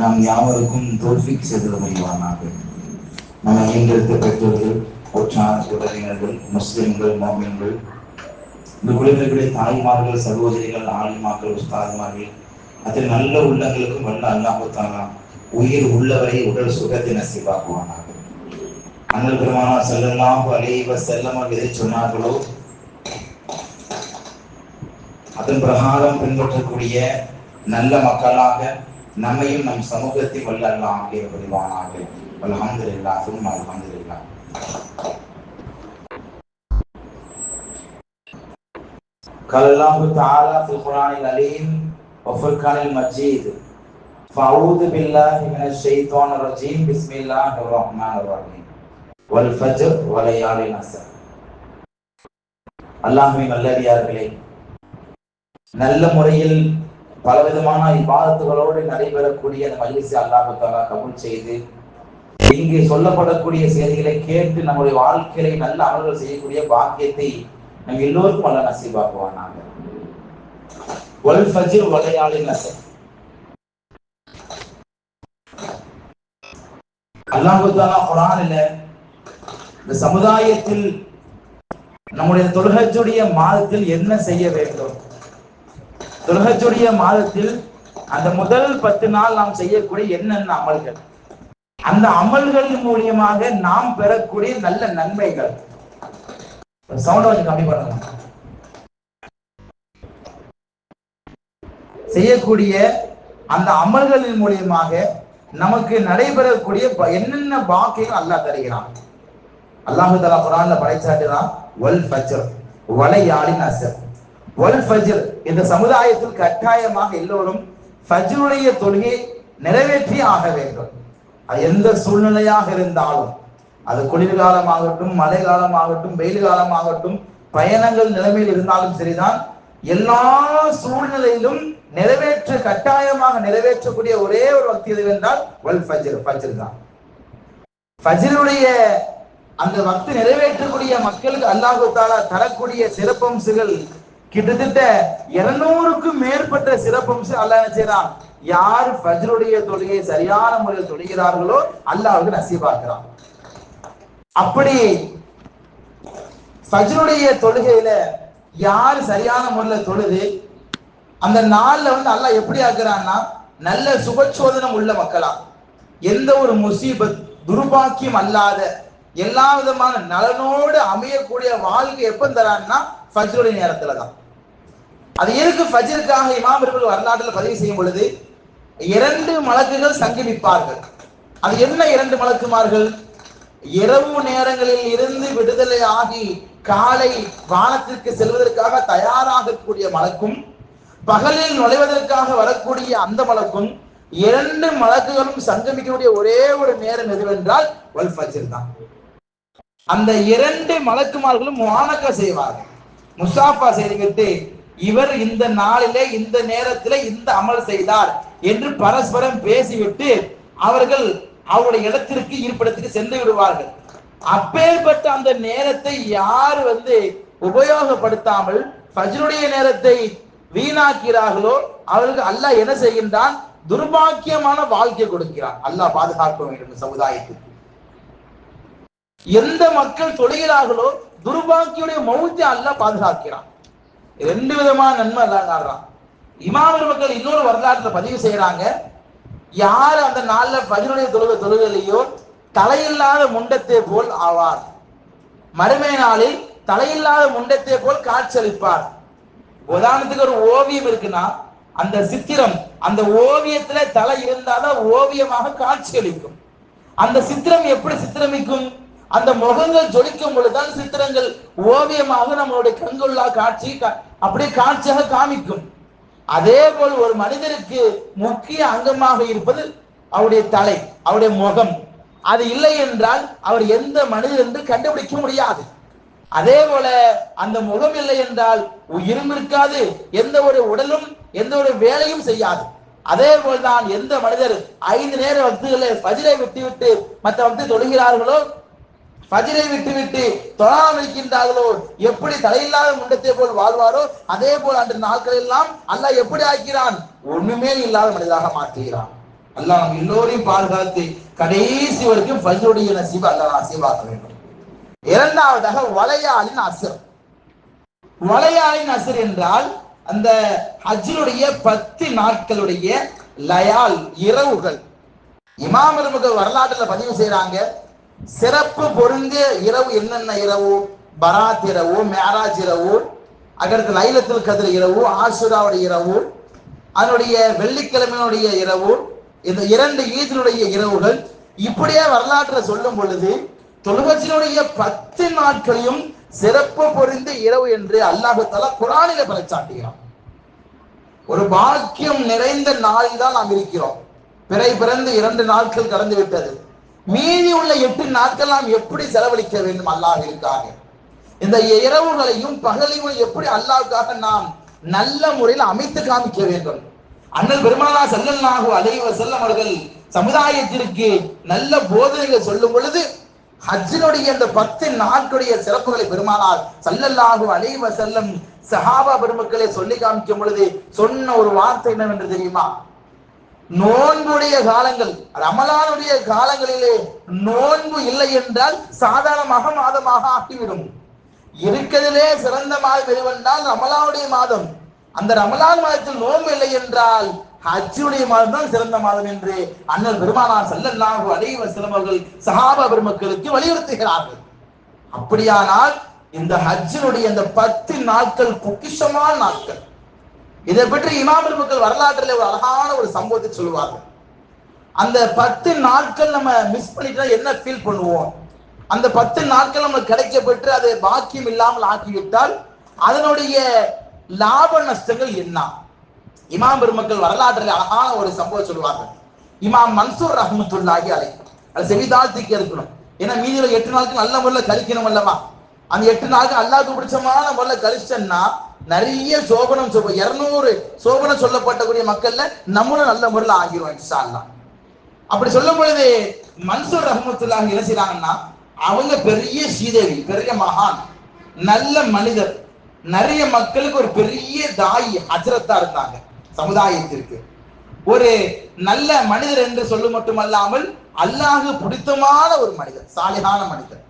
நாம் யாவருக்கும் தோல்விக்கு செய்து முடிவானாக நம்ம ஈண்டெடுத்த பெற்றோர்கள் உறவினர்கள் முஸ்லிம்கள் மோமியங்கள் இந்த குழந்தைகளுடைய தாய்மார்கள் சகோதரிகள் ஆலிமார்கள் உஸ்தாதுமார்கள் அதில் நல்ல உள்ளங்களுக்கும் வல்ல அல்லாஹுத்தானா உயிர் உள்ளவரை உடல் சுகத்தை நசிவாக்குவானாக அண்ணல் பெருமானா செல்லலாம் அலைவ செல்லமல் எதை சொன்னார்களோ அதன் பிரகாரம் பின்பற்றக்கூடிய நல்ல மக்களாக நம்மையும் நம் சமூகத்தை வல்ல அல்லாஹ் ஆகிய புரிவானாக அல்ஹம்துலில்லாஹ் சும்மா அல்ஹம்துலில்லாஹ் قال الله تعالى في القرآن العليم وفرقان المجيد فأعوذ بالله من الشيطان الرجيم بسم الله الرحمن الرحيم والفجر وليال العصر அல்லாஹ்வின் நல்லடியார்களே நல்ல முறையில் பலவிதமான இபாதத்துகளோடு நடைபெறக்கூடிய அந்த மகிழ்ச்சி அல்லாஹு கபுல் செய்து இங்கு சொல்லப்படக்கூடிய செய்திகளை கேட்டு நம்முடைய வாழ்க்கையில நல்ல அமல்கள் செய்யக்கூடிய பாக்கியத்தை நம் எல்லோருக்கும் அல்ல நசீபாக்குவானாங்க வல் ஃபஜ்ர் வலையாளின் நசர் இந்த சமுதாயத்தில் நம்முடைய தொழுகச்சுடைய மாதத்தில் என்ன செய்ய வேண்டும்? துலகச்சுடைய மாதத்தில் அந்த முதல் பத்து நாள் நாம் செய்யக்கூடிய என்னென்ன அமல்கள்? அந்த அமல்கள் மூலியமாக நாம் பெறக்கூடிய நல்ல நன்மைகள். சவுண்ட கொஞ்சம் கம்மி பண்ணலாம் செய்யக்கூடிய அந்த அமல்களின் மூலியமாக நமக்கு நடைபெறக்கூடிய என்னென்ன பாக்கியம் அல்லாஹ் தருகிறான்? அல்லாஹு தலா குரான்ல படைச்சாட்டுதான் வல் ஃபஜ்ர் வலையாளின் அசர். வல் ஃபஜ்ர். இந்த சமுதாயத்தில் கட்டாயமாக எல்லோரும் ஃபஜ்ருடைய தொழுகை நிறைவேற்றி ஆக வேண்டும். அது எந்த சூழ்நிலையாக இருந்தாலும் அது குளிர்காலமாகட்டும் மழை காலமாகட்டும் வெயில் காலமாகட்டும் பயணங்கள் நிலைமையில் இருந்தாலும் சரிதான். எல்லா சூழ்நிலையிலும் நிறைவேற்ற கட்டாயமாக நிறைவேற்றக்கூடிய ஒரே ஒரு வக்தி எது என்றால் வல் ஃபஜ்ர். ஃபஜ்ர் தான். ஃபஜ்ருடைய அந்த வக்து நிறைவேற்றக்கூடிய மக்களுக்கு அல்லாஹு தாலா தரக்கூடிய சிறப்பம்சுகள் கிட்டத்தட்ட இருநூறுக்கும் மேற்பட்ட சிறப்பம்சம் அல்ல என்ன செய்யறான் யார் ஃபஜ்ருடைய தொழுகையை சரியான முறையில் தொழுகிறார்களோ அல்லாவுக்கு நசீபாக்குறான் அப்படி ஃபஜ்ருடைய தொழுகையில யார் சரியான முறையில் தொழுது அந்த நாள்ல வந்து அல்லாஹ் எப்படி ஆக்குறான்னா நல்ல சுபச்சோதனம் உள்ள மக்களா. எந்த ஒரு முசீபத் துர்பாக்கியம் அல்லாத எல்லா விதமான நலனோடு அமையக்கூடிய வாழ்க்கை எப்ப தரான்னா ஃபஜ்ருடைய நேரத்துல தான் அது எதுக்கு ஃபஜ்ருக்காக இமாம் இவர்கள் வரலாற்றில் பதிவு செய்யும் பொழுது? இரண்டு மலக்குகள் சங்கமிப்பார்கள். அது என்ன இரண்டு மலக்குமார்கள்? இரவு நேரங்களில் இருந்து விடுதலை ஆகி காலை வானத்திற்கு செல்வதற்காக தயாராகக்கூடிய மலக்கும் பகலில் நுழைவதற்காக வரக்கூடிய அந்த மலக்கும் இரண்டு மலக்குகளும் சங்கமிக்கக்கூடிய ஒரே ஒரு நேரம் எதுவென்றால் வல் ஃபஜிர் தான். அந்த இரண்டு மலக்குமார்களும் முவானக்கா செய்வார்கள். முசாஃபா செய்துவிட்டு இவர் இந்த நாளிலே இந்த நேரத்திலே இந்த அமல் செய்தார் என்று பரஸ்பரம் பேசிவிட்டு அவர்கள் அவருடைய இடத்திற்கு இருப்பிடத்துக்கு சென்று விடுவார்கள். அப்பேற்பட்ட அந்த நேரத்தை யார் வந்து உபயோகப்படுத்தாமல் ஃபஜ்ருடைய நேரத்தை வீணாக்கிறார்களோ அவர்களுக்கு அல்லாஹ் என்ன செய்கின்றான்? துர்பாக்கியமான வாழ்க்கை கொடுக்கிறான். அல்லாஹ் பாதுகாக்க வேண்டும் சமுதாயத்துக்கு. எந்த மக்கள் தொழுகிறார்களோ துர்பாக்கியுடைய மௌத்தை அல்லாஹ் பாதுகாக்கிறான். ரெண்டு விதமான நன்மை எல்லாம் காட்டுறான் இமாமர் மக்கள் இன்னொரு வரலாற்றுல பதிவு செய்யறாங்க யார் அந்த நாள்ல பதினுடைய தொழுக தொழுகலையோ தலையில்லாத முண்டத்தை போல் ஆவார். மறுமை நாளில் தலையில்லாத முண்டத்தை போல் காட்சியளிப்பார். உதாரணத்துக்கு ஒரு ஓவியம் இருக்குன்னா அந்த சித்திரம் அந்த ஓவியத்துல தலை இருந்தாதான் ஓவியமாக காட்சியளிக்கும். அந்த சித்திரம் எப்படி சித்திரமிக்கும்? அந்த முகங்கள் ஜொலிக்கும் பொழுதுதான் சித்திரங்கள் ஓவியமாக நம்மளுடைய கண்கொள்ளா காட்சி கா- அப்படியே காட்சியாக காமிக்கும். அதே போல் ஒரு மனிதருக்கு முக்கிய அங்கமாக இருப்பது அவருடைய தலை அவருடைய முகம். அது இல்லை என்றால் அவர் எந்த மனிதர் என்று கண்டுபிடிக்க முடியாது. அதே போல அந்த முகம் இல்லை என்றால் உயிரும் இருக்காது எந்த ஒரு உடலும் எந்த ஒரு வேலையும் செய்யாது. அதே போல்தான் எந்த மனிதர் ஐந்து நேர வக்துகளை பதிலை விட்டு விட்டு மற்ற வக்து தொழுகிறார்களோ ஃபஜ்ரை விட்டு விட்டு தொழாமல் இருக்கின்றார்களோ? எப்படி தலையில்லாத முண்டத்தை போல் வாழ்வாரோ? அதே போல் அன்று நாட்கள் எல்லாம் அல்லாஹ் எப்படி ஆக்கிறான்? ஒண்ணுமே இல்லாத மனிதராக மாற்றுகிறான். அல்லாஹ் நம்ம எல்லோரையும் பாதுகாத்து கடைசி வரைக்கும் பஜருடைய நசீப அல்லாஹ் நசீபாக்க வேண்டும். இரண்டாவதாக வளையாளின் அசர். வளையாளின் அசர் என்றால் அந்த ஹஜ்ஜினுடைய பத்து நாட்களுடைய லயால் இரவுகள். இமாமருமுக வரலாற்றுல பதிவு செய்யறாங்க சிறப்பு பொருந்திய இரவு என்னென்ன இரவு? பராத் இரவு மேராஜ் இரவு அடுத்து லைலத்தில் கதிர் இரவு ஆசுராவுடைய இரவு அதனுடைய வெள்ளிக்கிழமையினுடைய இரவு இந்த இரண்டு ஈதினுடைய இரவுகள் இப்படியே வரலாற்றை சொல்லும் பொழுது தொழுவச்சினுடைய பத்து நாட்களையும் சிறப்பு பொருந்த இரவு என்று அல்லாஹு தலா குரானில பறைச்சாட்டுகிறான் ஒரு பாக்கியம் நிறைந்த நாளில் தான் நாம் இருக்கிறோம். பிறை பிறந்து இரண்டு நாட்கள் கடந்து விட்டது மீதி உள்ள எட்டு நாட்கள் நாம் எப்படி செலவழிக்க வேண்டும்? அல்லாஹிற்காக. இந்த இரவுகளையும் பகலையும் எப்படி அல்லாவுக்காக நாம் நல்ல முறையில் அமைத்து காமிக்க வேண்டும்? அண்ணல் பெருமானா செல்லல்லாஹு அலைவ செல்லம் அவர்கள் சமுதாயத்திற்கு நல்ல போதனைகள் சொல்லும் பொழுது ஹஜ்ஜினுடைய இந்த பத்து நாட்களுடைய சிறப்புகளை பெருமானார் சல்லல்லாஹு அலைவ செல்லம் சஹாபா பெருமக்களை சொல்லி காமிக்கும் பொழுது சொன்ன ஒரு வார்த்தை என்னவென்று தெரியுமா? நோன்புடைய காலங்கள் ரமலானுடைய காலங்களிலே நோன்பு இல்லை என்றால் சாதாரணமாக மாதமாக ஆகிவிடும். இருக்கிறதிலே சிறந்த மாதம் எதுவென்றால் ரமலானுடைய மாதம். அந்த ரமலான் மாதத்தில் நோன்பு இல்லை என்றால் ஹஜ்ஜுடைய மாதம் தான் சிறந்த மாதம் என்று அண்ணல் பெருமானார் ஸல்லல்லாஹு அலைஹி வஸல்லம் சஹாபா பெருமக்களுக்கு வலியுறுத்துகிறார்கள். அப்படியானால் இந்த ஹஜ்ஜினுடைய இந்த பத்து நாட்கள் பொக்கிஷமான நாட்கள். இதை பற்றி இமாமல் மக்கள் வரலாற்றில் ஒரு அழகான ஒரு சம்பவத்தை சொல்லுவார்கள் அந்த பத்து நாட்கள் நம்ம மிஸ் பண்ணிட்டா என்ன ஃபீல் பண்ணுவோம்? அந்த பத்து நாட்கள் நமக்கு கிடைக்கப்பட்டு அது பாக்கியம் இல்லாமல் ஆக்கிவிட்டால் அதனுடைய லாப நஷ்டங்கள் என்ன? இமாம் பெருமக்கள் வரலாற்றில் அழகான ஒரு சம்பவம் சொல்லுவார்கள் இமாம் மன்சூர் ரஹமத்துல்லாஹி அலை அது செவிதாழ்த்திக்க இருக்கணும் ஏன்னா மீதியில் எட்டு நாளுக்கு நல்ல முறையில் கழிக்கணும் அல்லவா? அந்த எட்டு நாளுக்கு அல்லாது பிடிச்சமான முறையில் கழிச்சோம்னா நிறைய சோபனம் சொல்ல இருநூறு சோபனம் சொல்லப்பட்டக்கூடிய மக்கள்ல நம்மளும் நல்ல முறையில் ஆகிரும் இன்ஷா அப்படி சொல்லும் பொழுது மன்சூர் ரஹமத்துல்லாஹி என்ன செய்யறாங்கன்னா அவங்க பெரிய ஸ்ரீதேவி பெரிய மகான் நல்ல மனிதர். நிறைய மக்களுக்கு ஒரு பெரிய தாய் ஹஜரத்தா இருந்தாங்க சமுதாயத்திற்கு. ஒரு நல்ல மனிதர் என்று சொல்ல மட்டுமல்லாமல் அல்லாஹு பிடித்தமான ஒரு மனிதர் சாலிகான மனிதர்.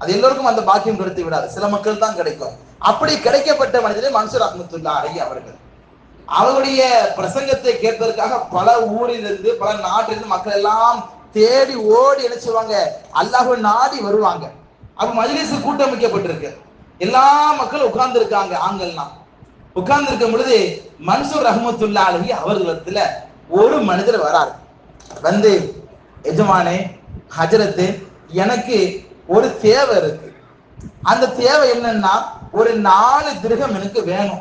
அது எல்லோருக்கும் அந்த பாக்கியம் கிடைத்து விடாது. சில மக்கள் தான் கிடைக்கும். அப்படி கிடைக்கப்பட்ட மனிதரே மன்சூர் அஹமத்துல்லா அலி அவர்கள். அவருடைய பிரசங்கத்தை கேட்பதற்காக பல ஊரிலிருந்து பல நாட்டிலிருந்து மக்கள் எல்லாம் தேடி ஓடி என்ன செய்வாங்க? அல்லாஹ்வை நாடி வருவாங்க. அப்ப மஜ்லிஸ் கூட்டமைக்கப்பட்டிருக்கு எல்லா மக்களும் உட்கார்ந்து இருக்காங்க ஆண்கள்லாம் உட்கார்ந்து இருக்கும் பொழுது மன்சூர் ரஹமத்துல்லா அலஹி அவர்களிடத்துல ஒரு மனிதர் வராரு. வந்து எஜமானே ஹஜரத்து எனக்கு ஒரு தேவை இருக்கு. அந்த தேவை என்னன்னா ஒரு நாலு திருகம் எனக்கு வேணும்.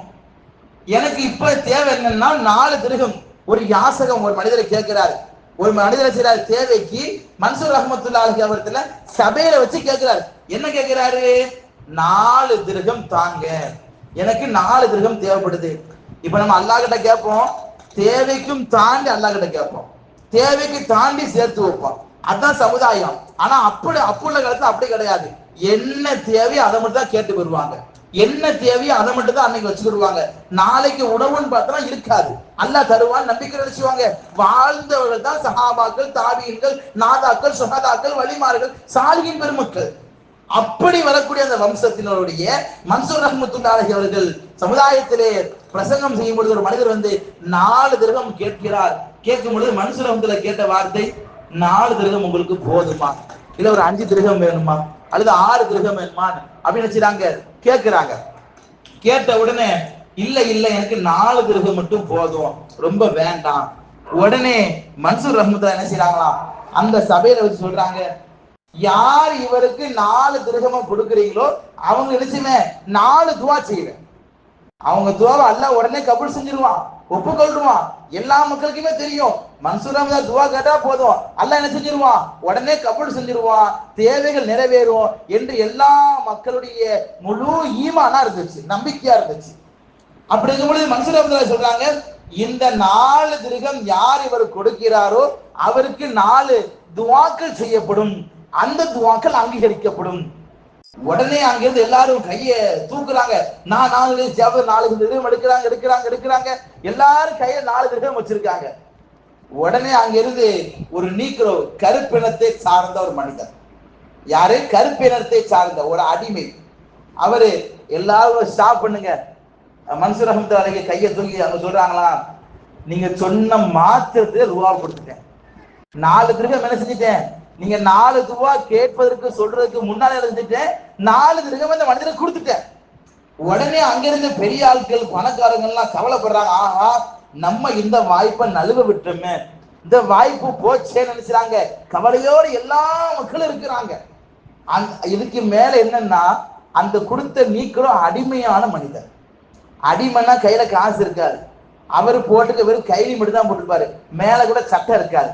எனக்கு இப்ப தேவை என்னன்னா நாலு திருகம். ஒரு யாசகம் ஒரு மனிதரை கேட்கிறாரு. ஒரு மனிதரை செய்யறாரு தேவைக்கு மன்சூர் அஹமத்துல்லா அலஹி அவர்த்துல சபையில வச்சு கேட்கிறாரு. என்ன கேட்கிறாரு? நாலு திருகம் தாங்க. எனக்கு நாலு திருகம் தேவைப்படுது. இப்ப நம்ம அல்லாஹ் கிட்ட கேட்போம். தேவைக்கும் தாண்டி அல்லாஹ் கிட்ட கேட்போம். தேவைக்கு தாண்டி சேர்த்து வைப்போம். அதான் சமுதாயம். ஆனா அப்படி அப்புள்ள காலத்துல அப்படி கிடையாது. என்ன தேவையோ அதை மட்டும் தான் கேட்டு வருவாங்க என்ன தேவையோ அதை மட்டும் தான் அன்னைக்கு வச்சுக்கிடுவாங்க. நாளைக்கு உணவுன்னு பார்த்தா இருக்காது. அல்லா தருவான் நம்பிக்கை நினைச்சுவாங்க வாழ்ந்தவர்கள் தான் சஹாபாக்கள் தாபியன்கள் நாதாக்கள் சுகதாக்கள் வழிமார்கள் சாலியின் பெருமக்கள். அப்படி வரக்கூடிய அந்த வம்சத்தினருடைய மன்சூர் ரஹமத்துல்லாஹி அவர்கள் சமுதாயத்திலே பிரசங்கம் செய்யும் பொழுது ஒரு மனிதர் வந்து நாலு திருகம் கேட்கிறார். கேட்கும் பொழுது மன்சூர் ரஹமத்துல கேட்ட வார்த்தை நாலு திருகம் உங்களுக்கு போதுமா? இல்ல ஒரு அஞ்சு திருகம் வேணுமா? அல்லது ஆறு திருகம் வேணுமா? அப்படின்னு வச்சுறாங்க கேட்கிறாங்க கேட்ட உடனே இல்ல இல்ல எனக்கு நாலு திருகம் மட்டும் போதும். ரொம்ப வேண்டாம். உடனே மன்சூர் ரஹமத்துல என்ன செய்யறாங்களாம் அந்த சபையில வச்சு சொல்றாங்க யார் இவருக்கு நாலு கிரகமும் கொடுக்குறீங்களோ அவங்க நினைச்சுமே நாலு துவா செய்வேன். அவங்க துவாவை அல்ல உடனே கபூல் செஞ்சிருவான் ஒப்புக்கொள்ளுவான் எல்லா மக்களுக்குமே தெரியும். மன்சூர் அஹமதா துவா கேட்டா போதும். அல்ல என்ன செஞ்சிருவான் உடனே கபூல் செஞ்சிருவான் தேவைகள் நிறைவேறும் என்று எல்லா மக்களுடைய முழு ஈமானா இருந்துச்சு நம்பிக்கையா இருந்துச்சு. அப்படி இருக்கும் பொழுது மன்சூர் அஹமதா சொல்றாங்க இந்த நாலு திருகம் யார் இவர் கொடுக்கிறாரோ அவருக்கு நாலு துவாக்கள் செய்யப்படும். அந்த துவாக்கள் அங்கீகரிக்கப்படும். உடனே அங்கிருந்து எல்லாரும் கைய தூக்குறாங்க. நான் நாலு ஜப நாலு கிரகம் எடுக்கிறாங்க எடுக்கிறாங்க எடுக்கிறாங்க. எல்லாரும் கையில நாலு கிரகம் வச்சிருக்காங்க. உடனே அங்கிருந்து ஒரு நீக்கிறோ கருப்பினத்தை சார்ந்த ஒரு மனிதன் யாரு? கருப்பினத்தை சார்ந்த ஒரு அடிமை. அவரு எல்லாரும் ஸ்டாப் பண்ணுங்க. மன்சூர் அஹமது அலைக்கு கையை தூக்கி அவங்க சொல்றாங்களா? நீங்க சொன்ன மாத்திரத்தை ரூபா கொடுத்துட்டேன். நாலு திருகம் என்ன செஞ்சுட்டேன்? நீங்க நாலு துவா கேட்பதற்கு சொல்றதுக்கு முன்னால இருந்துட்டேன் நாலு திருகம் இந்த மனிதனுக்கு கொடுத்துட்டேன். உடனே அங்கிருந்து பெரிய ஆட்கள் பணக்காரங்க எல்லாம் கவலைப்படுறாங்க. ஆஹா நம்ம இந்த வாய்ப்பை நழுவ விட்டோமே இந்த வாய்ப்பு போச்சே நினைச்சாங்க கவலையோடு எல்லா மக்களும் இருக்கிறாங்க. அந் இதுக்கு மேல என்னன்னா அந்த கொடுத்த நீக்கிறோம் அடிமையான மனிதர். அடிமைன்னா கையில காசு இருக்காது. அவர் போட்டுக்க வெறும் கைலி மட்டும் தான் போட்டிருப்பாரு. மேல கூட சட்டை இருக்காது.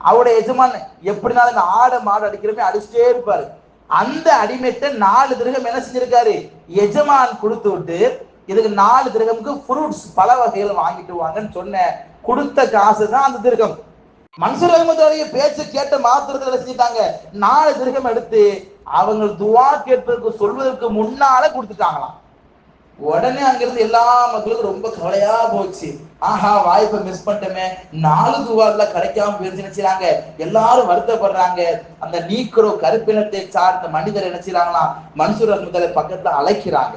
அவருடைய எஜமான் எப்படினாலும் இந்த ஆடை மாடு அடிக்கிறமே அடிச்சுட்டே இருப்பாரு. அந்த அடிமைட்ட நாலு திருகம் என்ன செஞ்சிருக்காரு? எஜமான் கொடுத்து விட்டு இதுக்கு நாலு திருகமுக்கு ஃப்ரூட்ஸ் பல வகைகள் வாங்கிட்டு வாங்கன்னு சொன்ன கொடுத்த காசு தான் அந்த திருகம். மன்சூர் அகமதுடைய பேச்சு கேட்ட மாத்திரத்தில் செஞ்சுட்டாங்க? நாலு திருகம் எடுத்து அவங்க துவா கேட்பதற்கு சொல்வதற்கு முன்னால கொடுத்துட்டாங்களாம். உடனே அங்கிருந்து எல்லா மக்களுக்கும் ரொம்ப கவலையா போச்சு. ஆஹா வாய்ப்பை மிஸ் பண்ணிட்டோமே. நாலு துவார்ல கிடைக்காம போயிருச்சு நினைச்சாங்க எல்லாரும் வருத்தப்படுறாங்க. அந்த நீக்கிறோ கருப்பினத்தை சார்ந்த மனிதர் நினைச்சாங்களாம் மன்சூர் அஹமதுல பக்கத்துல அழைக்கிறாங்க.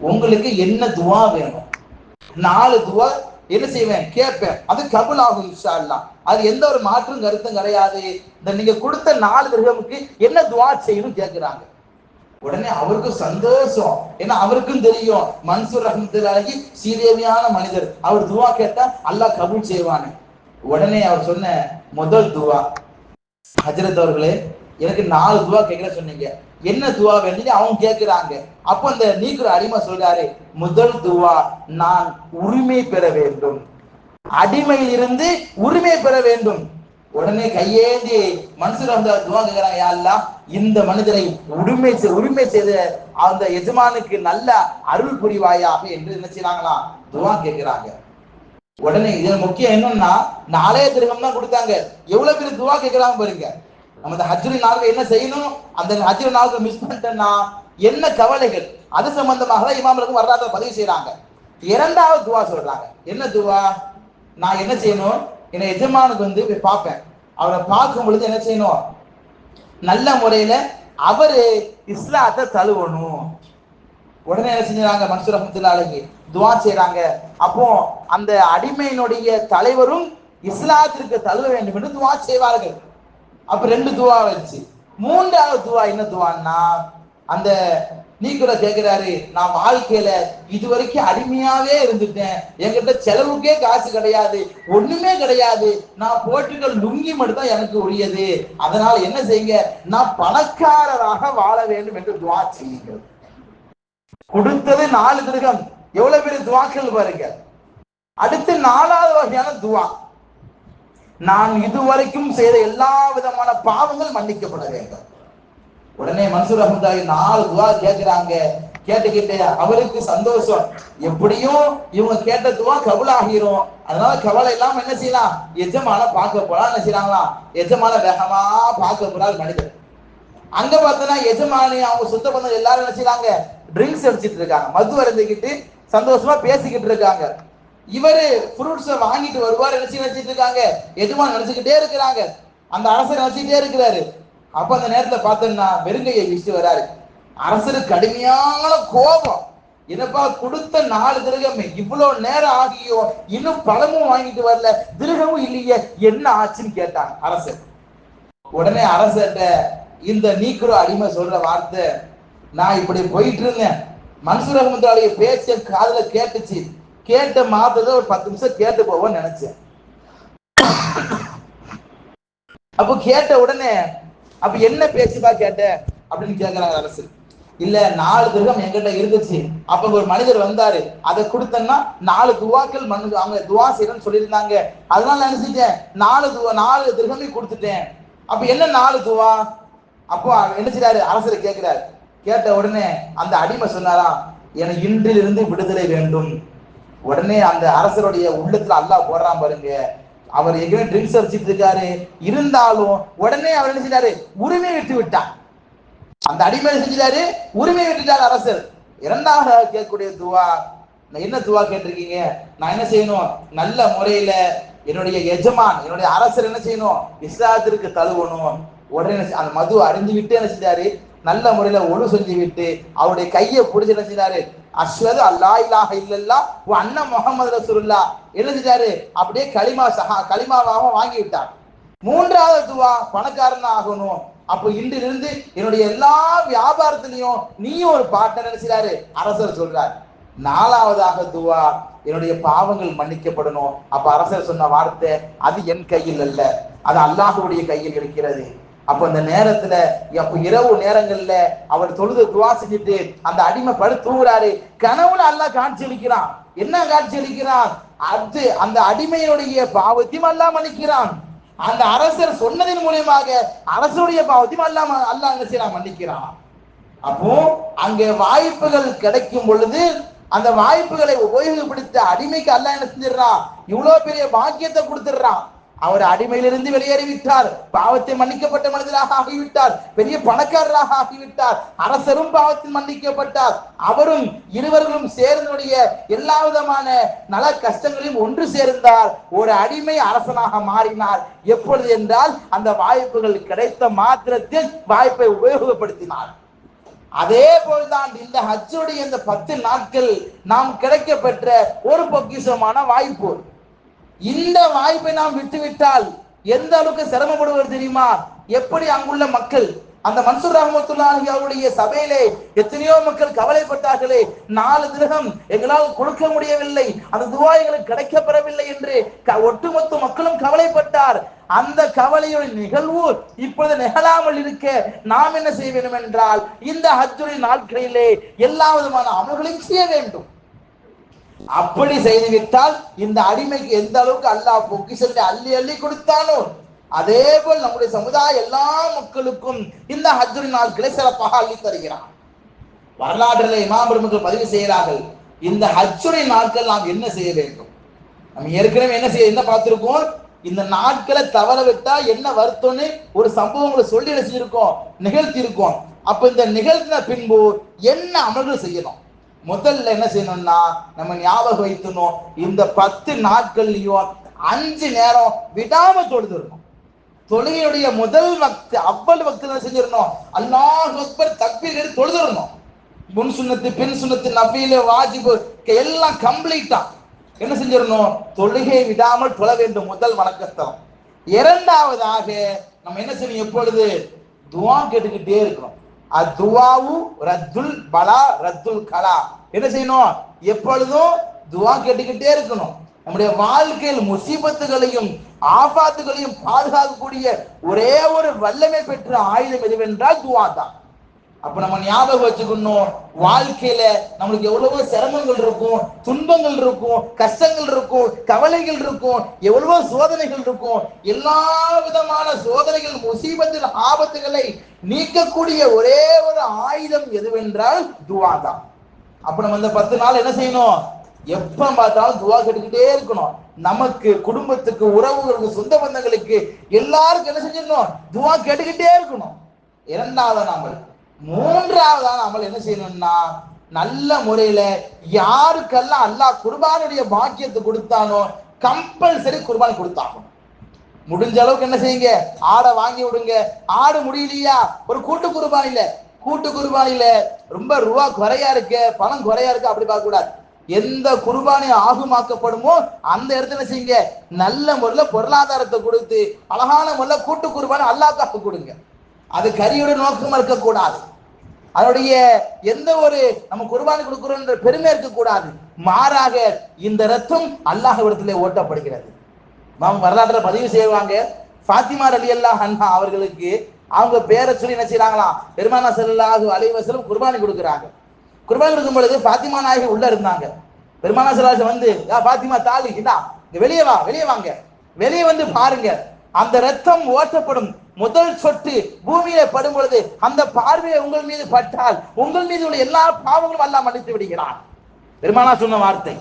உங்களுக்கு என்ன துவா வேணும்? நாலு துவா என்ன செய்வேன்? கேட்பேன். அது கபுல் ஆகும் இன்ஷா அது எந்த ஒரு மாற்றும் கருத்தும் கிடையாது. இந்த நீங்க கொடுத்த நாலு கிரகமுக்கு என்ன துவா செய்யணும் கேட்கிறாங்க. உடனே அவருக்கு சந்தோஷம். ஏன்னா அவருக்கும் தெரியும். மன்சூர் ரஹமத்துல்லாஹி சீரியமையான மனிதர். அவர் துவா கேட்டா அல்லாஹ் கபூல் செய்வானு. உடனே அவர் சொன்ன முதல் துவா. ஹஜரத் அவர்களே எனக்கு நாலு துவா கேட்கிற சொன்னீங்க. என்ன துவா வேண்டிய அவங்க கேட்கிறாங்க. அப்போ அந்த நீக்குற அடிமை சொல்றாரு முதல் துவா நான் உரிமை பெற வேண்டும். அடிமையில் இருந்து உரிமை பெற வேண்டும். உடனே கையேந்தி மன்சூர் அந்த துவா கேட்கிறாங்க யா இந்த மனிதனை உரிமை செய்- உரிமை செய்த அந்த எஜமானுக்கு நல்ல அருள் புரிவாயாக என்று என்ன செய்றாங்களாம் துவா கேட்கிறாங்க உடனே இதுல முக்கியம் என்னன்னா நாளைய திருகம் தான் கொடுத்தாங்க. எவ்வளவு பேர் துவா கேட்கறாங்க பாருங்க. நம்ம இந்த ஹஜ்ரி நாளுக்கு என்ன செய்யணும்? அந்த ஹஜ்ரி நாளுக்கு மிஸ் பண்ணிட்டேன்னா என்ன கவலைகள்? அது சம்பந்தமாக தான் இமாமலுக்கு வரலாற்றை பதிவு செய்யறாங்க இரண்டாவது துவா சொல்றாங்க. என்ன துவா? நான் என்ன செய்யணும்? என்னை எஜமானுக்கு வந்து போய் பார்ப்பேன். அவரை பார்க்கும் பொழுது என்ன செய்யணும்? நல்ல முறையில அவரு இஸ்லாத்தை தழுவணும். உடனே என்ன செஞ்சாங்க மன்சூர் ரஹமத்துல்லா துவா செய்யறாங்க. அப்போ அந்த அடிமையினுடைய தலைவரும் இஸ்லாத்திற்கு தழுவ வேண்டும் என்று துவா செய்வார்கள். அப்ப ரெண்டு துவா வச்சு மூன்றாவது துவா என்ன துவான்னா அந்த நீ கூட நான் வாழ்க்கையில இது வரைக்கும் அடிமையாவே இருந்துட்டேன். என்கிட்ட செலவுக்கே காசு கிடையாது ஒண்ணுமே கிடையாது. நான் போட்டுகள் லுங்கி மட்டும் தான் எனக்கு உரியது. அதனால என்ன செய்யுங்க? நான் பணக்காரராக வாழ வேண்டும் என்று துவா செய்யுங்கள். கொடுத்தது நாலு திருகம். எவ்வளவு பெரிய துவாக்கள் பாருங்க. அடுத்து நாலாவது வகையான துவா. நான் இதுவரைக்கும் செய்த எல்லா விதமான பாவங்கள் மன்னிக்கப்பட வேண்டும். உடனே மன்சூர் அஹமதாயி நாலு துவா கேட்கிறாங்க. கேட்டுக்கிட்டே அவருக்கு சந்தோஷம். எப்படியும் இவங்க கேட்ட துவா கபுல் ஆகிரும் அதனால கவலை இல்லாம என்ன செய்யலாம்? எஜமான பார்க்க போலாம் என்ன செய்யறாங்களாம் எஜமான வேகமா பார்க்க போறார் மனிதர். அங்க பார்த்தோன்னா எஜமானி அவங்க சொந்த பந்தம் எல்லாரும் என்ன ட்ரிங்க்ஸ் அடிச்சிட்டு இருக்காங்க. மது அருந்திக்கிட்டு சந்தோஷமா பேசிக்கிட்டு இருக்காங்க. இவரு ஃப்ரூட்ஸை வாங்கிட்டு வருவார் நினைச்சு நினைச்சிட்டு இருக்காங்க? எஜமான் நினைச்சுக்கிட்டே இருக்கிறாங்க. அந்த அரசர் நினைச்சுக்கிட்டே இருக்கிறாரு. அப்ப அந்த நேரத்துல பார்த்தோம்னா வெறுங்கையை வீசி வராரு. அரசருக்கு கடுமையான கோபம். என்னப்பா கொடுத்த நாலு திருகமே இவ்வளவு நேரம் ஆகியோ இன்னும் பழமும் வாங்கிட்டு வரல திருகமும் இல்லையே என்ன ஆச்சுன்னு கேட்டாங்க அரசர். உடனே அரசர்கிட்ட இந்த நீக்குற அடிமை சொல்ற வார்த்தை நான் இப்படி போயிட்டு இருந்தேன். மன்சூர் அகமதுடைய பேச்ச காதுல கேட்டுச்சு. கேட்ட மாத்தத ஒரு பத்து நிமிஷம் கேட்டு போவோம்னு நினைச்சேன். அப்போ கேட்ட உடனே அப்ப என்ன பேச்சுப்பா கேட்ட? அப்படின்னு கேக்குறாங்க அரசு. இல்ல நாலு திருகம் எங்கிட்ட இருந்துச்சு. அப்ப ஒரு மனிதர் வந்தாரு. அதை கொடுத்தேன்னா நாலு துவாக்கள் மனு அவங்க துவா செய்யறன்னு சொல்லியிருந்தாங்க. அதனால என்ன செஞ்சேன்? நாலு துவா நாலு திருகமே கொடுத்துட்டேன். அப்ப என்ன நாலு துவா? அப்போ என்ன செய்யறாரு அரசர் கேட்கிறாரு கேட்ட உடனே அந்த அடிமை சொன்னாராம் எனக்கு இன்றிலிருந்து விடுதலை வேண்டும். உடனே அந்த அரசருடைய உள்ளத்துல அல்லாஹ் போடுறான் பாருங்க. அவர் எங்கேயுமே ட்ரிங்க்ஸ் அடிச்சிட்டு இருக்காரு. இருந்தாலும் உடனே அவர் என்ன செஞ்சாரு? உரிமை விட்டு விட்டார். அந்த அடிமை என்ன செஞ்சாரு உரிமை விட்டுட்டார் அரசர். இரண்டாவது கேட்கக்கூடிய துவா நான் என்ன துவா கேட்டிருக்கீங்க? நான் என்ன செய்யணும்? நல்ல முறையில என்னுடைய எஜமான் என்னுடைய அரசர் என்ன செய்யணும்? இஸ்லாத்திற்கு தழுவணும். உடனே அந்த மது அறிந்து விட்டு என்ன செஞ்சாரு நல்ல முறையில ஒழு செஞ்சு விட்டு அவருடைய கையை பிடிச்சு என்ன செஞ்சாரு அஸ்வது அல்லா இல்லாஹ இல்லல்லா ஓ அண்ணன் முகமது ரசூல்லா எழுதிட்டாரு. அப்படியே களிமா சஹா களிமாவாக வாங்கி விட்டார் மூன்றாவது துவா பணக்காரன் ஆகணும். அப்போ இன்றிலிருந்து என்னுடைய எல்லா வியாபாரத்திலையும் நீயும் ஒரு பார்ட்னர் நினைச்சாரு அரசர் சொல்றார். நாலாவதாக துவா என்னுடைய பாவங்கள் மன்னிக்கப்படணும். அப்ப அரசர் சொன்ன வார்த்தை அது என் கையில் அல்ல. அது அல்லாஹுடைய கையில் இருக்கிறது. அப்ப அந்த நேரத்துல அப்ப இரவு நேரங்கள்ல அவர் தொழுது துவா செஞ்சுட்டு அந்த அடிமை படு தூங்குறாரு. கனவுல அல்லாஹ் காட்சி அளிக்கிறான். என்ன காட்சி அளிக்கிறான்? அது அந்த அடிமையுடைய பாவத்தையும் அல்லாஹ் மன்னிக்கிறான். அந்த அரசர் சொன்னதின் மூலியமாக அரசருடைய பாவத்தையும் அல்லாஹ் அல்லா அல்லாஹ் என்ன மன்னிக்கிறான். அப்போ அங்க வாய்ப்புகள் கிடைக்கும் பொழுது அந்த வாய்ப்புகளை உபயோகப்படுத்த அடிமைக்கு அல்லாஹ் என்ன செஞ்சிடறான்? இவ்வளவு பெரிய பாக்கியத்தை கொடுத்துடுறான். அவர் அடிமையிலிருந்து வெளியேறிவிட்டார். பாவத்தை மன்னிக்கப்பட்ட மனிதராக ஆகிவிட்டார். பெரிய பணக்காரராக ஆகிவிட்டார். அரசரும் பாவத்தில் மன்னிக்கப்பட்டார். அவரும் இருவர்களும் சேர்ந்தனுடைய எல்லா விதமான நல கஷ்டங்களையும் ஒன்று சேர்ந்தார். ஒரு அடிமை அரசனாக மாறினார். எப்பொழுது என்றால் அந்த வாய்ப்புகள் கிடைத்த மாத்திரத்தில் வாய்ப்பை உபயோகப்படுத்தினார். அதே போல்தான் இந்த ஹஜ்ஜுடைய இந்த பத்து நாட்கள் நாம் கிடைக்க பெற்ற ஒரு பொக்கிஷமான வாய்ப்பு. இந்த வாய்ப்பை நாம் விட்டுவிட்டால் எந்த அளவுக்கு சிரமப்படுவது தெரியுமா? எப்படி அங்குள்ள மக்கள் அந்த மன்சூர் ரஹமத்துல்லாஹி அவருடைய சபையிலே எத்தனையோ மக்கள் கவலைப்பட்டார்களே நாலு திரகம் எங்களால் கொடுக்க முடியவில்லை அந்த துவாய்களுக்கு கிடைக்கப்பெறவில்லை என்று க- ஒட்டுமொத்த மக்களும் கவலைப்பட்டார். அந்த கவலையுடைய நிகழ்வு இப்பொழுது நிகழாமல் இருக்க நாம் என்ன செய்ய வேண்டும் என்றால் இந்த ஹஜ்ஜுடைய நாட்களிலே எல்லா விதமான அமல்களையும் செய்ய வேண்டும். அப்படி செய்துவிட்டால் இந்த அடிமைக்கு எந்த அளவுக்கு அல்லாஹ் பொக்கிசத்தை அள்ளி அள்ளி கொடுத்தானோ அதே போல் நம்முடைய சமுதாய எல்லா மக்களுக்கும் இந்த ஹஜ்ஜுரி நாட்களை சிறப்பாக அள்ளி தருகிறான். வரலாற்றில் இமாம் பதிவு செய்கிறார்கள் இந்த ஹஜ்ஜுரி நாட்கள் நாம் என்ன செய்ய வேண்டும்? நம்ம ஏற்கனவே என்ன செய்ய என்ன பார்த்திருக்கோம்? இந்த நாட்களை தவற விட்டா என்ன வருத்தம்னு ஒரு சம்பவங்களை சொல்லி வச்சிருக்கோம் நிகழ்த்தி இருக்கோம் அப்ப இந்த நிகழ்த்தின பின்பு என்ன அமல்கள் செய்யணும்? முதல்ல என்ன செய்யணும்னா நம்ம ஞாபகம் வைக்கணும் இந்த பத்து நாட்கள்லயும் அஞ்சு நேரம் விடாம தொழுதுடணும் தொழுகையுடைய முதல் வக்து அவ்வளவு வக்து என்ன செஞ்சிடணும் அல்லாஹ் அக்பர் தக்பீர் எடுத்து தொழுதுறணும் முன் சுண்ணத்து பின் சுண்ணத்து நபீல வாஜிபு எல்லாம் கம்ப்ளீட்டா என்ன செஞ்சிடணும் தொழுகை விடாமல் தொழ வேண்டும் முதல் வணக்கஸ்தலம் இரண்டாவதாக நம்ம என்ன செய்யணும் எப்பொழுது? துவா கேட்டுக்கிட்டே இருக்கிறோம் அத்துவாவு ரத்துல் பலா ரத்துல் கலா. என்ன செய்யணும்? எப்பொழுதும் துவா கேட்டுக்கிட்டே இருக்கணும். நம்முடைய வாழ்க்கையில் முசீபத்துகளையும் ஆபாத்துகளையும் பாதுகாக்கக்கூடிய ஒரே ஒரு வல்லமை பெற்ற ஆயுதம் எதுவென்றால் துவா தான் அப்ப நம்ம ஞாபகம் வச்சுக்கணும். வாழ்க்கையில நம்மளுக்கு எவ்வளவோ சிரமங்கள் இருக்கும் துன்பங்கள் இருக்கும் கஷ்டங்கள் இருக்கும் கவலைகள் இருக்கும் எவ்வளவோ சோதனைகள் இருக்கும். எல்லா விதமான சோதனைகள் முசீபத்தில் ஆபத்துகளை நீக்கக்கூடிய ஒரே ஒரு ஆயுதம் எதுவென்றால் துவா தான். அப்ப நம்ம இந்த பத்து நாள் என்ன செய்யணும்? எப்ப பார்த்தாலும் துவா கேட்டுக்கிட்டே இருக்கணும். நமக்கு குடும்பத்துக்கு உறவுகளுக்கு சொந்த பந்தங்களுக்கு எல்லாருக்கும் என்ன செஞ்சிடணும்? துவா கேட்டுக்கிட்டே இருக்கணும். இரண்டாவது நாமல் மூன்றாவது அமல் என்ன செய்யணும்னா நல்ல முறையில யாருக்கெல்லாம் அல்லாஹ் குர்பானுடைய பாக்கியத்தை கொடுத்தானோ கம்பல்சரி குர்பான் கொடுத்தாங்க முடிஞ்ச அளவுக்கு என்ன செய்யுங்க? ஆடை வாங்கி விடுங்க. ஆடு முடியலையா? ஒரு கூட்டு குர்பானில கூட்டு குர்பானில ரொம்ப ரூபா குறையா இருக்கு. பணம் குறையா இருக்கு. அப்படி பார்க்க கூடாது எந்த குர்பானி ஆகுமாக்கப்படுமோ அந்த இடத்துல செய்யுங்க? நல்ல முறையில பொருளாதாரத்தை கொடுத்து அழகான முறையில கூட்டு குர்பானை அல்லாக்காக கொடுங்க. அது கரியோட நோக்கம் இருக்கக்கூடாது. அதனுடைய எந்த ஒரு நம்ம குர்பானி என்ற பெருமை இருக்கக்கூடாது. மாறாக இந்த ரத்தம் அல்லாஹ் இடத்திலே ஓட்டப்படுகிறது. நாம் வரலாற்றில் பதிவு செய்வாங்க. ஃபாத்திமா ரலி அல்லாஹ் அன்ஹா அவர்களுக்கு அவங்க பேரை சொல்லி என்ன செய்யறாங்களாம் பெருமானா செல்லாஹு அலைவசலும் குர்பானி கொடுக்குறாங்க. குர்பானி கொடுக்கும் பொழுது ஃபாத்திமா நாயகி உள்ள இருந்தாங்க. பெருமானா ஸல்லல்லாஹு வந்து யா ஃபாத்திமா தாலி இந்தா வெளியே வா வெளியே வாங்க. வெளியே வந்து பாருங்க. அந்த ரத்தம் ஓட்டப்படும். முதல் சொட்டு பூமியில படும் பொழுது அந்த பார்வையை உங்கள் மீது பட்டால் உங்கள் மீது உள்ள எல்லா பாவங்களும் அல்ல மன்னித்து விடுகிறான். பெருமானா சொன்ன வார்த்தை.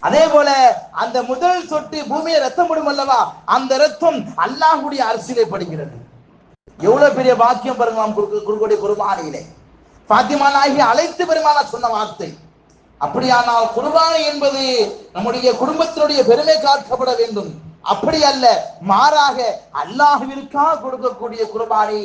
அதே போல அந்த முதல் சொட்டு பூமியில ரத்தம் விடும் அல்லவா? அந்த ரத்தம் அல்லாஹுடைய அரசியலை படுகிறது. எவ்வளவு பெரிய பாக்கியம் பாருங்க நாம் குறுக்கு- குருபானையிலே. பாத்திமா நாயகி அழைத்து பெருமானா சொன்ன வார்த்தை. அப்படியானால் குருபானை என்பது நம்முடைய குடும்பத்தினுடைய பெருமை காக்கப்பட வேண்டும். அப்படி அல்ல மாறாக அல்லாஹுவிற்காக கொடுக்கக்கூடிய குர்பானி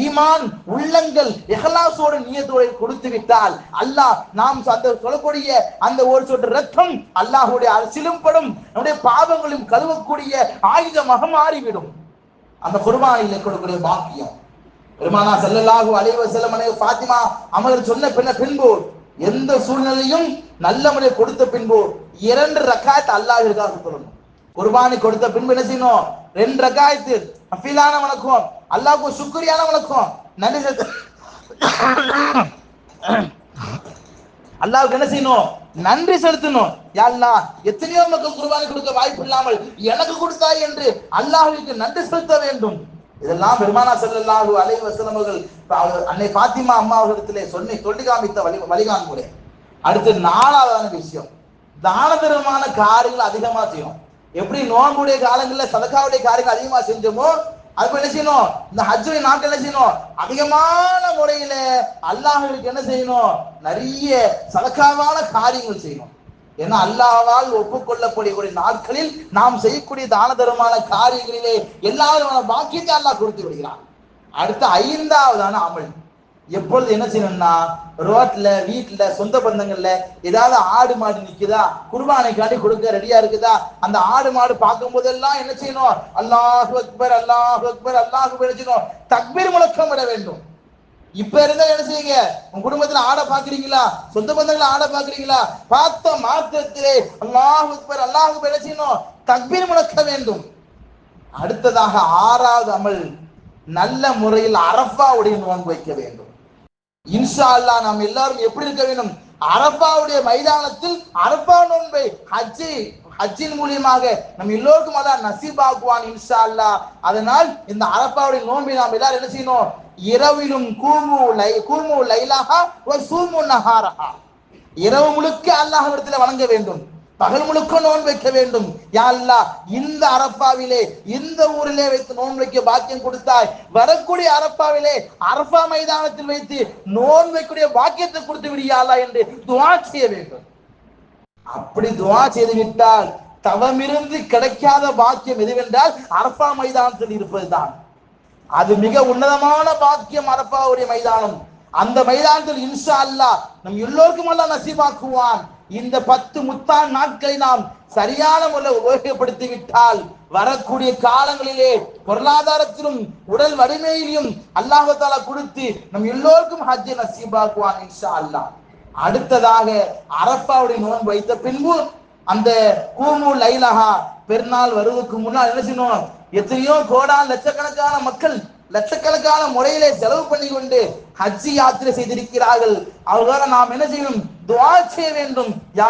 ஈமான் உள்ளங்கள் எஹலாசோடு நியத்தோடு கொடுத்து விட்டால் அல்லாஹ் நாம் அந்த சொல்லக்கூடிய அந்த ஒரு சொட்டு ரத்தம் அல்லாஹுடைய அரசிலும் படும் நம்முடைய பாவங்களும் கழுவக்கூடிய ஆயுதமாக மாறிவிடும். அந்த குர்பானியில கொடுக்கக்கூடிய பாக்கியம். பெருமானா செல்லல்லாஹு அலைவ செல்லமனை பாத்திமா அமர் சொன்ன பின்ன பின்பு எந்த சூழ்நிலையும் நல்ல முறை கொடுத்த பின்பு இரண்டு ரக்காயத்தை அல்லாஹிற்காக சொல்லணும் குர்பானி கொடுத்த பின்பு என்ன செய்யணும்? ரெண்டு ரகாயத்து அஃபீலான வணக்கம் அல்லாஹ்வுக்கு சுக்குரியான வணக்கம் நன்றி செலுத்த அல்லாஹ்வுக்கு என்ன செய்யணும்? நன்றி செலுத்தணும். யா எத்தனையோ மக்கள் குர்பானி கொடுக்க வாய்ப்பு இல்லாமல் எனக்கு கொடுத்தாய் என்று அல்லாஹுக்கு நன்றி செலுத்த வேண்டும். இதெல்லாம் பெருமானா செல் அலைஹி வஸல்லம் அவர்கள் அன்னை பாத்திமா அம்மா அவர்களிடத்திலே சொல்லி சொல்லி காமித்த வழி வழிகாண்புடைய அடுத்து நாலாவதான விஷயம். தான தர்மமான காரியங்கள் அதிகமா செய்யணும். எப்படி நோம்புடைய காலங்கள்ல சதக்காவுடைய காரியங்கள் அதிகமா செஞ்சோமோ அது என்ன செய்யணும்? இந்த ஹஜ்ஜுடைய நாட்கள் என்ன செய்யணும்? அதிகமான முறையில அல்லாஹர்களுக்கு என்ன செய்யணும்? நிறைய சதக்காவான காரியங்கள் செய்யணும். ஏன்னா அல்லாவால் ஒப்புக்கொள்ளக்கூடிய நாட்களில் நாம் செய்யக்கூடிய தான தர்மமான காரியங்களிலே எல்லா விதமான பாக்கியத்தை அல்லாஹ் கொடுத்து விடுகிறான். அடுத்த ஐந்தாவதான அமல். எப்பொழுது என்ன செய்யணும்னா ரோட்ல வீட்டுல சொந்த பந்தங்கள்ல ஏதாவது ஆடு மாடு நிக்குதா? குர்பானைக்காண்டி கொடுக்க ரெடியா இருக்குதா? அந்த ஆடு மாடு பார்க்கும் போதெல்லாம் என்ன செய்யணும்? அல்லாஹ் அக்பர் அல்லாஹ் அக்பர் அல்லாஹு செய்யணும்? தக்பீர் முழக்கம் விட வேண்டும். இப்ப இருந்தா என்ன செய்யுங்க? உங்க குடும்பத்துல ஆட பாக்குறீங்களா சொந்த பந்தங்களை ஆட பாக்குறீங்களா பார்த்த மாத்திரத்திலே அல்லாஹ் அக்பர் அல்லாஹு என்ன செய்யணும்? தக்பீர் முழக்க வேண்டும். அடுத்ததாக ஆறாவது அமல் நல்ல முறையில் அரஃபாவுடைய நோன்பு வைக்க வேண்டும். இன்ஷா அல்லாஹ் நாம் எல்லாரும் எப்படி இருக்க வேண்டும்? அரப்பாவுடைய மைதானத்தில் அரப்பா நோன்பை ஹஜ்ஜி ஹஜ்ஜின் மூலியமாக நம் எல்லோருக்கும் அதான் நசீபாக்குவான் இன்ஷா அல்லாஹ். அதனால் இந்த அரப்பாவுடைய நோன்பை நாம் எல்லாரும் என்ன செய்யணும்? இரவிலும் கூமு லை கூமு லைலாஹா ஒரு சூமு நஹாரஹா. இரவு முழுக்க அல்லாஹ் இடத்துல வணங்க வேண்டும். பகல் முழுக்க நோன் வைக்க வேண்டும். யா அல்லாஹ் இந்த அரப்பாவிலே இந்த ஊரிலே வைத்து நோன் வைக்க பாக்கியம் கொடுத்தாய். வரக்கூடிய அரப்பாவிலே அரப்பா மைதானத்தில் வைத்து நோன் வைக்கக்கூடிய பாக்கியத்தை கொடுத்து விடியாளா என்று துவா செய்ய வேண்டும். அப்படி துவா செய்து விட்டால் தவமிருந்து கிடைக்காத பாக்கியம் எதுவென்றால் அரப்பா மைதானத்தில் இருப்பதுதான். அது மிக உன்னதமான பாக்கியம் அரப்பாவுடைய மைதானம். அந்த மைதானத்தில் இன்ஷா அல்லாஹ் நம் எல்லோருக்கும் அல்லாஹ் நசீபாக்குவான். இந்த பத்து முத்தான் நாட்களை நாம் சரியான முறையில் உபயோகப்படுத்தி விட்டால் வரக்கூடிய காலங்களிலே பொருளாதாரத்திலும் உடல் வலிமையிலும் அல்லாஹால கொடுத்து நம் எல்லோருக்கும் ஹஜ்ஜை நசீபாக்குவான் இன்ஷா அல்லாஹ் அடுத்ததாக அரப்பாவுடைய நோன்பு வைத்த பின்பு அந்த கூமு லைலஹா பெருநாள் வருவதற்கு முன்னால் என்ன செய்யணும்? எத்தனையோ கோடான் லட்சக்கணக்கான மக்கள் லட்சக்கணக்கான முறையிலே செலவு பண்ணி கொண்டு ஹஜ்ஜி யாத்திரை செய்திருக்கிறார்கள். அவர்களால் நாம் என்ன செய்யணும்? துவா செய்ய வேண்டும். யா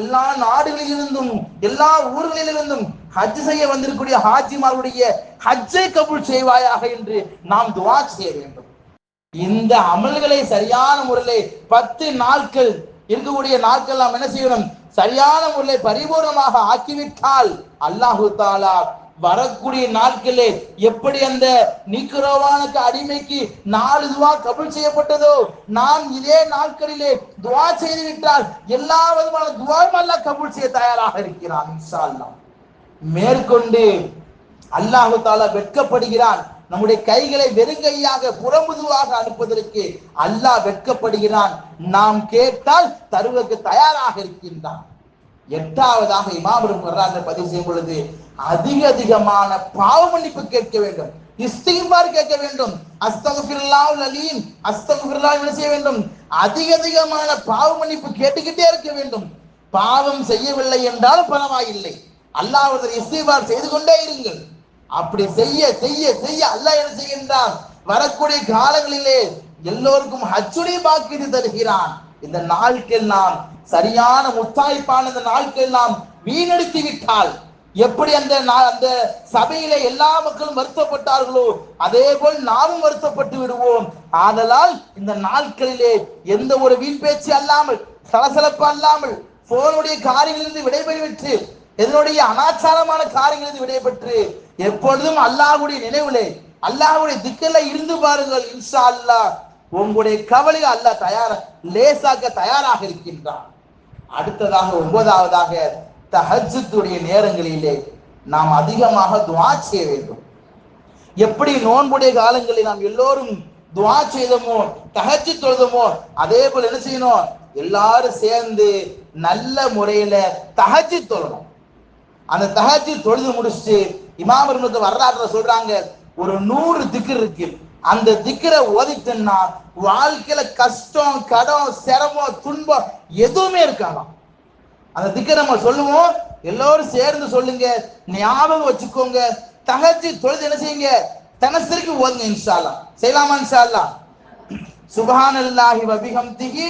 எல்லா நாடுகளிலிருந்தும் எல்லா ஊர்களிலிருந்தும் ஹஜ் செய்ய வந்திருக்கக்கூடிய ஹாஜிமாருடைய ஹஜ்ஜை கபூல் செய்வாயாக என்று நாம் துவா செய்ய வேண்டும். இந்த அமல்களை சரியான முறையிலே பத்து நாட்கள் இருக்கக்கூடிய நாட்கள் நாம் என்ன செய்யணும்? சரியான முறையில் பரிபூர்ணமாக ஆக்கிவிட்டால் அல்லாஹு தாலா வரக்கூடிய நாட்களே எப்படி அந்த நீக்குரோவானுக்கு அடிமைக்கு நாலு துவா கபுல் செய்யப்பட்டதோ நாம் இதே நாட்களிலே துவா செய்து விட்டால் எல்லா விதமான துவாவும் அல்லாஹ் கபுல் செய்ய தயாராக இருக்கிறான் இன்ஷா மேற்கொண்டு அல்லாஹு தாலா வெட்கப்படுகிறான். நம்முடைய கைகளை வெறுங்கையாக புறமுதுவாக அனுப்புவதற்கு அல்லாஹ் வெட்கப்படுகிறான். நாம் கேட்டால் தருவதற்கு தயாராக இருக்கின்றான். எட்டாவதாக இமாமரும் வர்றாங்க பதிவு செய்யும் பொழுது அதிக அதிகமான பாவ மன்னிப்பு கேட்க வேண்டும் இஸ்திகார் கேட்க வேண்டும் அஸ்தகுல்லாஹ் அலீம் அஸ்தகுல்லாஹ் என்ன செய்ய வேண்டும்? அதிக அதிகமான பாவ மன்னிப்பு கேட்டுக்கிட்டே இருக்க வேண்டும். பாவம் செய்யவில்லை என்றால் பரவாயில்லை. அல்லாஹ் இஸ்திகார் செய்து கொண்டே இருங்கள். அப்படி செய்ய செய்ய செய்ய அல்லாஹ் என்ன செய்கின்றான்? வரக்கூடிய காலங்களிலே எல்லோருக்கும் ஹஜ்ஜுடைய பாக்கியத்தை தருகிறான். இந்த நாளுக்கெல்லாம் சரியான முத்தாய்ப்பான இந்த நாட்கள் நாம் வீணடித்து விட்டால் எப்படி அந்த அந்த சபையிலே எல்லா மக்களும் வருத்தப்பட்டார்களோ? அதே போல் நாமும் வருத்தப்பட்டு விடுவோம். ஆதலால் இந்த நாட்களிலே எந்த ஒரு வீண் பேச்சு அல்லாமல் சலசலப்பு அல்லாமல் போனுடைய காரியங்களிலிருந்து விடைபெற்று இதனுடைய அனாச்சாரமான காரியங்களிலிருந்து விடைபெற்று எப்பொழுதும் அல்லாஹுடைய நினைவிலே அல்லாஹுடைய திக்கல்ல இருந்து பாருங்கள் இன்ஷா அல்லாஹ். உங்களுடைய கவலையை அல்லாஹ் தயார லேசாக்க தயாராக இருக்கின்றான். அடுத்ததாக ஒன்பதாவதாக தஹஜ்ஜுடைய நேரங்களிலே நாம் அதிகமாக துவா செய்ய வேண்டும். எப்படி நோன்புடைய காலங்களில் நாம் எல்லோரும் துவா செய்தோமோ தகச்சு தொழுதமோ அதே போல என்ன செய்யணும்? எல்லாரும் சேர்ந்து நல்ல முறையில தகச்சு தொழணும். அந்த தகச்சு தொழுது முடிச்சுட்டு இமாம் இருந்தது வரலாற்றுல சொல்றாங்க ஒரு நூறு திக்கு இருக்கு. அந்த திக்கரை ஓதிட்டுன்னா வாழ்க்கையில கஷ்டம் கடம் சிரமம் துன்பம் எதுவுமே இருக்காதாம் அந்த திக்கரை நம்ம சொல்லுவோம். எல்லோரும் சேர்ந்து சொல்லுங்க. ஞாபகம் வச்சுக்கோங்க. தகச்சு தொழுது என்ன செய்யுங்க? தனசரிக்கு ஓதுங்க இன்ஷா செய்யலாமா இன்ஷா சுபஹான் அல்லாஹி வபிகம் திகி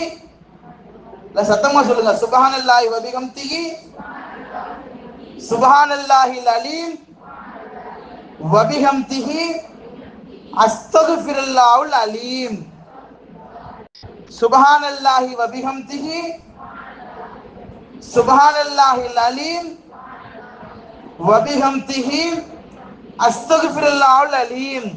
இல்ல சத்தமா சொல்லுங்க. சுபஹான் அல்லாஹி வபிகம் திகி சுபஹான் அல்லாஹி அலீம் வபிகம் திகி அஸ்தகுஃபிருல்லாஹுல் அலீம். சுபஹானல்லாஹி வ பிஹம்திஹி சுபஹானல்லாஹில் அலீம். வ பிஹம்திஹி அஸ்தகுஃபிருல்லாஹுல் அலீம்.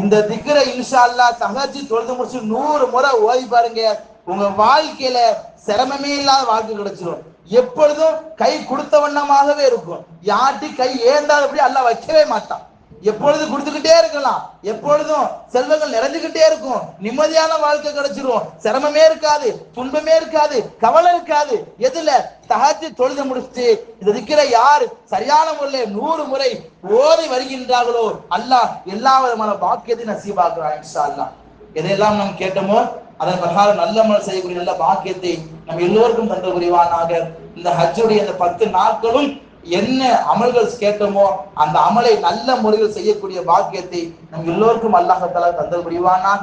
இந்த திக்ர இன்ஷா அல்லாஹ் தஹஜ்ஜு தொழுது முடிச்சு நூறு முறை ஓய்வு பாருங்க. உங்க வாழ்க்கையில சிரமமே இல்லாத வாழ்க்கை கிடைச்சிடும் எப்பொழுதும் கை கொடுத்த வண்ணமாகவே இருக்கும். யார்ட்டி கை ஏந்தாதபடி அல்லாஹ் வைக்கவே மாட்டான். எப்பொழுதும் கொடுத்துக்கிட்டே இருக்கலாம். எப்பொழுதும் செல்வங்கள் நிறைஞ்சுக்கிட்டே இருக்கும். நிம்மதியான வாழ்க்கை கிடைச்சிரும். சிரமமே இருக்காது துன்பமே இருக்காது கவலை இருக்காது. எதுல? தஹஜ்ஜு தொழுது முடிச்சுட்டு இந்த திக்கிற யார்? சரியான முறையில் நூறு முறை ஓதி வருகின்றார்களோ? அல்லாஹ் எல்லா விதமான பாக்கியத்தையும் நசீபாக்குறான் இன்ஷா அல்லாஹ் எதையெல்லாம் நாம் கேட்டோமோ அதன் பிரகாரம் நல்ல மழை செய்யக்கூடிய நல்ல பாக்கியத்தை நம் எல்லோருக்கும் தந்த புரிவானாக இந்த ஹஜ்ஜுடைய இந்த பத்து நாட்களும் என்ன அமல்கள் கேட்டோமோ அந்த அமலை நல்ல முறையில் செய்யக்கூடிய பாக்கியத்தை நம் எல்லோருக்கும் அல்லாஹத்தால தந்த புரிவானாக.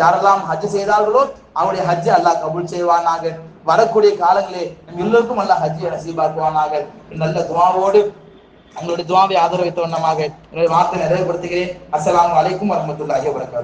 யாரெல்லாம் ஹஜ் செய்தார்களோ அவருடைய ஹஜ்ஜை அல்லாஹ் கபுல் செய்வானாக. வரக்கூடிய காலங்களே நம் எல்லோருக்கும் அல்லாஹ் ஹஜ்ஜை நசீபாக்குவானாக. நல்ல துவாவோடு உங்களுடைய துவாவை ஆதரவை வண்ணமாக என்னுடைய வார்த்தை நிறைவுபடுத்துகிறேன். அஸ்லாம் வலைக்கும் வரமத்துல்லாஹி வரகாத்து